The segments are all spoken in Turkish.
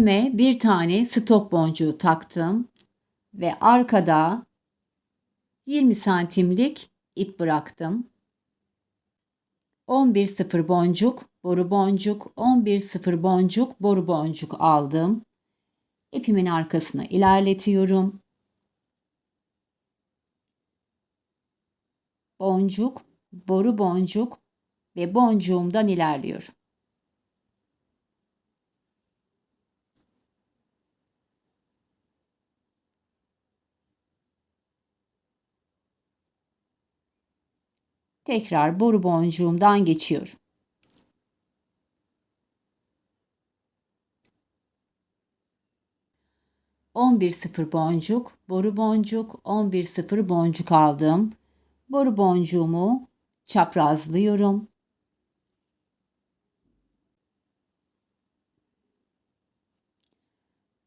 İpime bir tane stop boncuğu taktım ve arkada 20 santimlik ip bıraktım. 11 sıfır boncuk, boru boncuk, 11 sıfır boncuk, boru boncuk aldım. İpimin arkasına ilerletiyorum. Boncuk, boru boncuk ve boncuğumdan ilerliyorum. Tekrar boru boncuğumdan geçiyorum. Sıfır boncuk, boru boncuk, sıfır boncuk aldım. Boru boncuğumu çaprazlıyorum.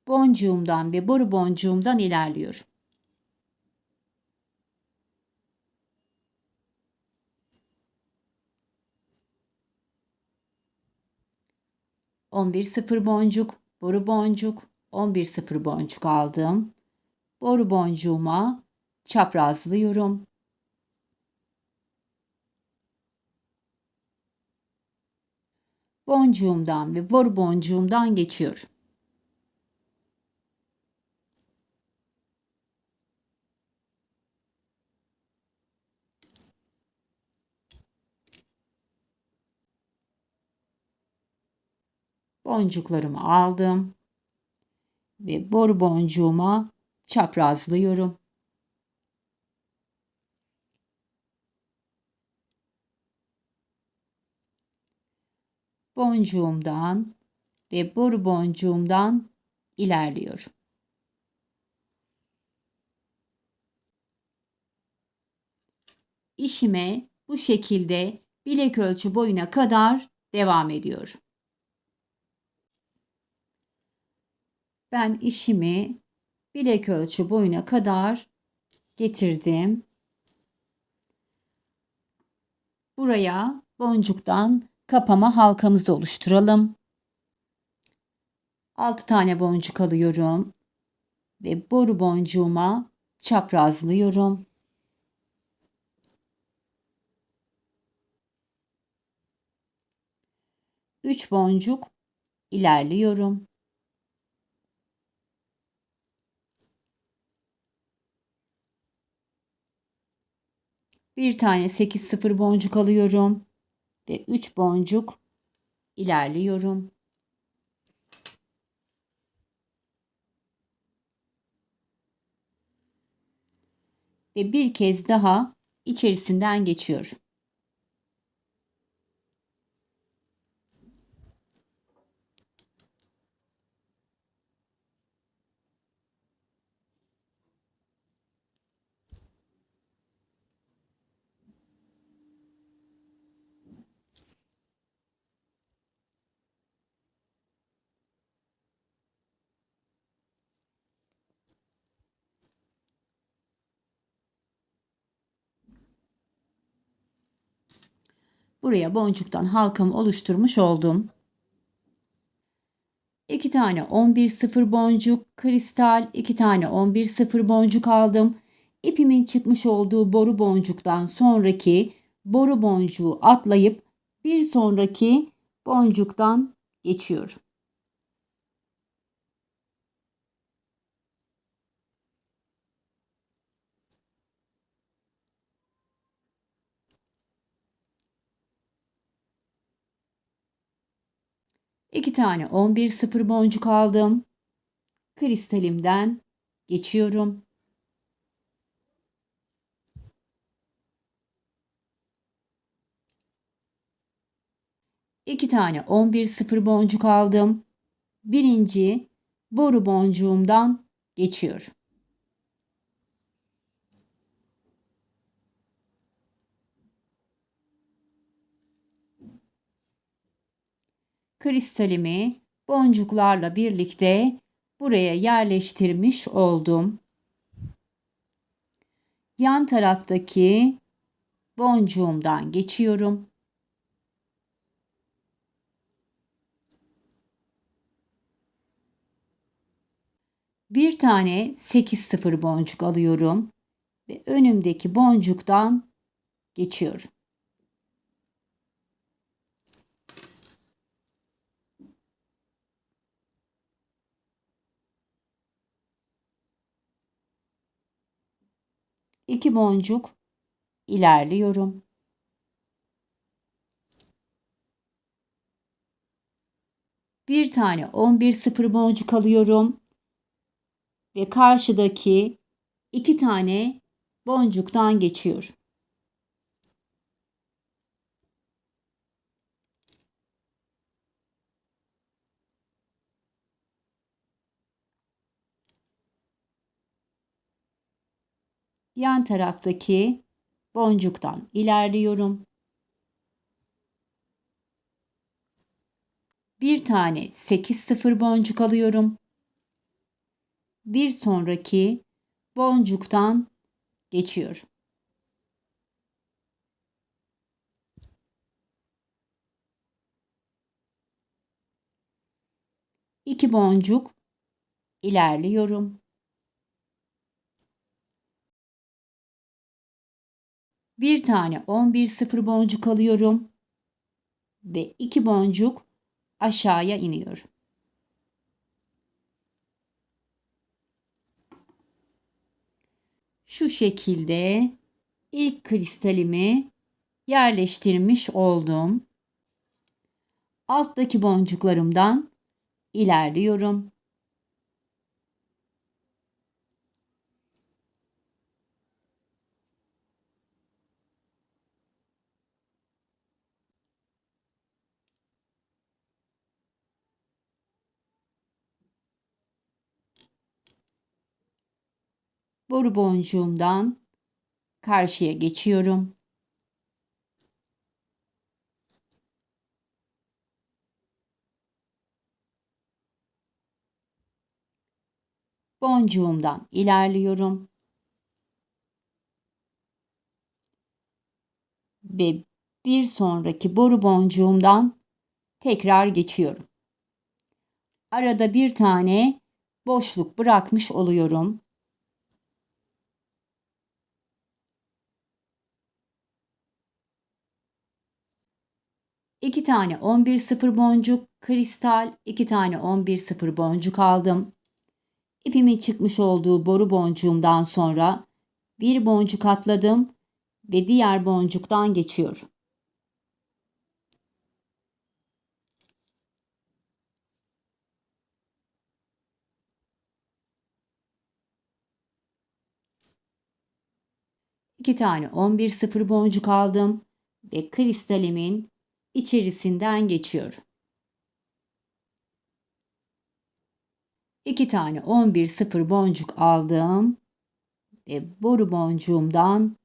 Boncuğumdan ve boru boncuğumdan ilerliyorum. 11 sıfır boncuk, boru boncuk, 11 sıfır boncuk aldım. Boru boncuğuma çaprazlıyorum. Boncuğumdan ve boru boncuğumdan geçiyorum. Boncuklarımı aldım ve boru boncuğuma çaprazlıyorum. Boncuğumdan ve boru boncuğumdan ilerliyorum. İşime bu şekilde bilek ölçü boyuna kadar devam ediyorum. Ben işimi bilek ölçü boyuna kadar getirdim. Buraya boncuktan kapama halkamızı oluşturalım. 6 tane boncuk alıyorum ve boru boncuğuma çaprazlıyorum. Üç boncuk ilerliyorum. Bir tane 8 sıfır boncuk alıyorum ve 3 boncuk ilerliyorum. Ve bir kez daha içerisinden geçiyorum. Buraya boncuktan halkamı oluşturmuş oldum. 2 tane 11 sıfır boncuk, kristal 2 tane 11 sıfır boncuk aldım. İpimin çıkmış olduğu boru boncuktan sonraki boru boncuğu atlayıp bir sonraki boncuktan geçiyorum. İki tane 11 sıfır boncuk aldım. Kristalimden geçiyorum. İki tane 11 sıfır boncuk aldım. Birinci boru boncuğumdan geçiyorum. Kristalimi boncuklarla birlikte buraya yerleştirmiş oldum. Yan taraftaki boncuğumdan geçiyorum. Bir tane 8 sıfır boncuk alıyorum ve önümdeki boncuktan geçiyorum. İki boncuk ilerliyorum. Bir tane 11 sıfır boncuk alıyorum ve karşıdaki iki tane boncuktan geçiyorum. Yan taraftaki boncuktan ilerliyorum. Bir tane 8 sıfır boncuk alıyorum. Bir sonraki boncuktan geçiyorum. İki boncuk ilerliyorum. Bir tane 11 sıfır boncuk alıyorum ve iki boncuk aşağıya iniyorum. Şu şekilde ilk kristalimi yerleştirmiş oldum. Alttaki boncuklarımdan ilerliyorum. Boru boncuğumdan karşıya geçiyorum. Boncuğumdan ilerliyorum. Ve bir sonraki boru boncuğumdan tekrar geçiyorum. Arada bir tane boşluk bırakmış oluyorum. İki tane 11 sıfır boncuk kristal, iki tane 11 sıfır boncuk aldım. İpimin çıkmış olduğu boru boncuğumdan sonra bir boncuk atladım ve diğer boncuktan geçiyorum. İki tane 11 sıfır boncuk aldım ve kristalimin içerisinden geçiyorum. İki tane 11 sıfır boncuk aldım ve boru boncuğumdan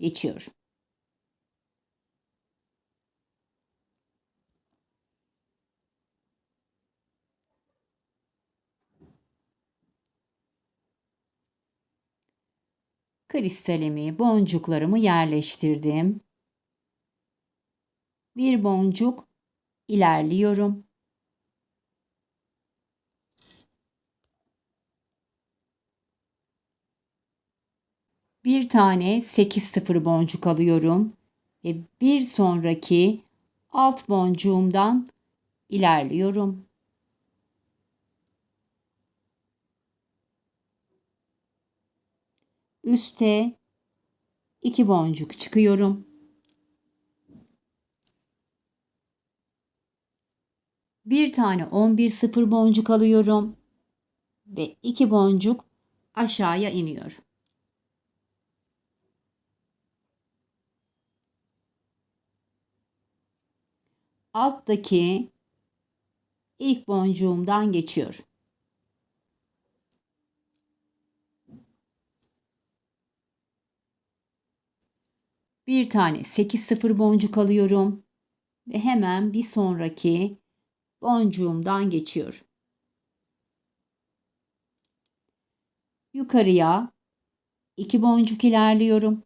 geçiyorum. Kristalimi, boncuklarımı yerleştirdim bir boncuk ilerliyorum. Bir tane 8 sıfır boncuk alıyorum ve bir sonraki alt boncuğumdan ilerliyorum. Üste iki boncuk çıkıyorum. Bir tane 11 sıfır boncuk alıyorum ve iki boncuk aşağıya iniyor. Alttaki ilk boncuğumdan geçiyor. Bir tane 8 sıfır boncuk alıyorum ve hemen bir sonraki boncuğumdan geçiyor. Yukarıya iki boncuk ilerliyorum.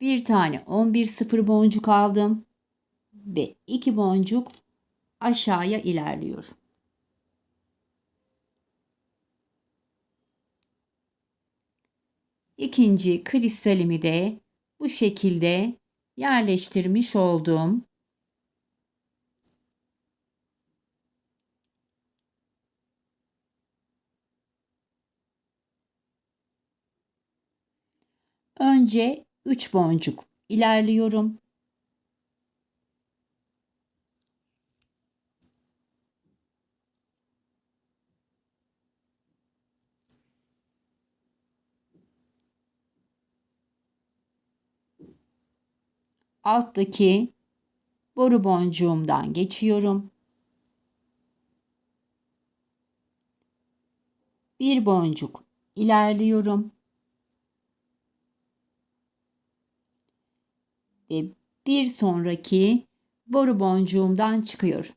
Bir tane 11 sıfır boncuk aldım ve iki boncuk aşağıya ilerliyor. İkinci kristalimi de bu şekilde yerleştirmiş oldum. Önce 3 boncuk ilerliyorum. Alttaki boru boncuğumdan geçiyorum. Bir boncuk ilerliyorum. Ve bir sonraki boru boncuğumdan çıkıyor.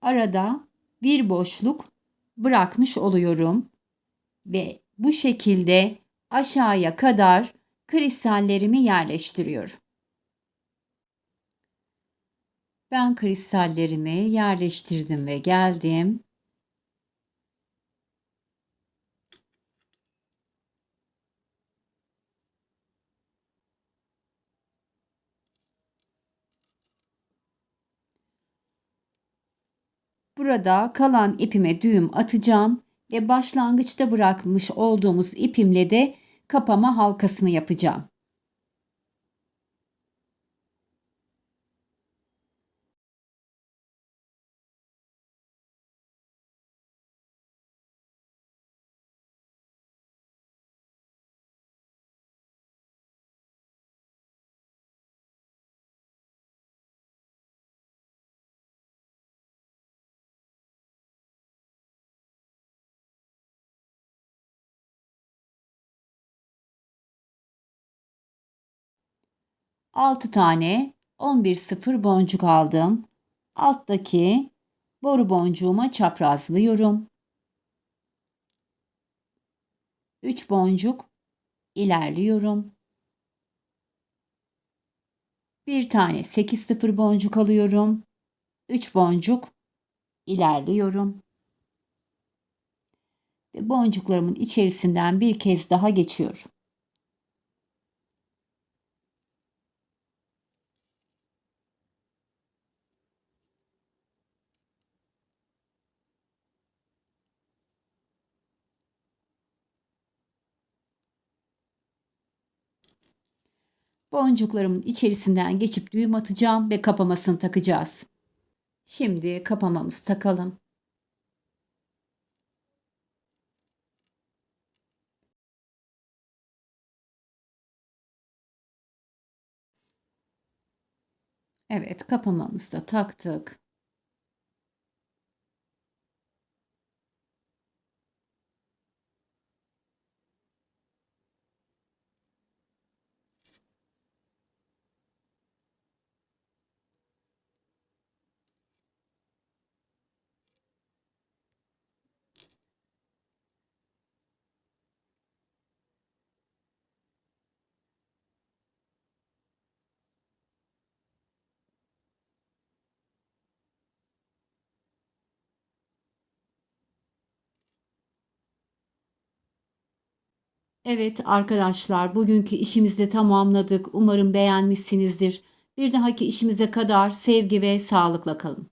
Arada bir boşluk bırakmış oluyorum ve bu şekilde aşağıya kadar kristallerimi yerleştiriyorum. Ben kristallerimi yerleştirdim ve geldim. Burada kalan ipime düğüm atacağım ve başlangıçta bırakmış olduğumuz ipimle de kapama halkasını yapacağım. Altı tane 11 sıfır boncuk aldım. Alttaki boru boncuğuma çaprazlıyorum. 3 boncuk ilerliyorum. Bir tane 8 sıfır boncuk alıyorum. 3 boncuk ilerliyorum. Ve boncuklarımın içerisinden bir kez daha geçiyorum. Boncuklarımın içerisinden geçip düğüm atacağım ve kapamasını takacağız. Şimdi kapamamızı takalım. Evet kapamamızı da taktık. Evet arkadaşlar bugünkü işimizi de tamamladık. Umarım beğenmişsinizdir. Bir dahaki işimize kadar sevgi ve sağlıkla kalın.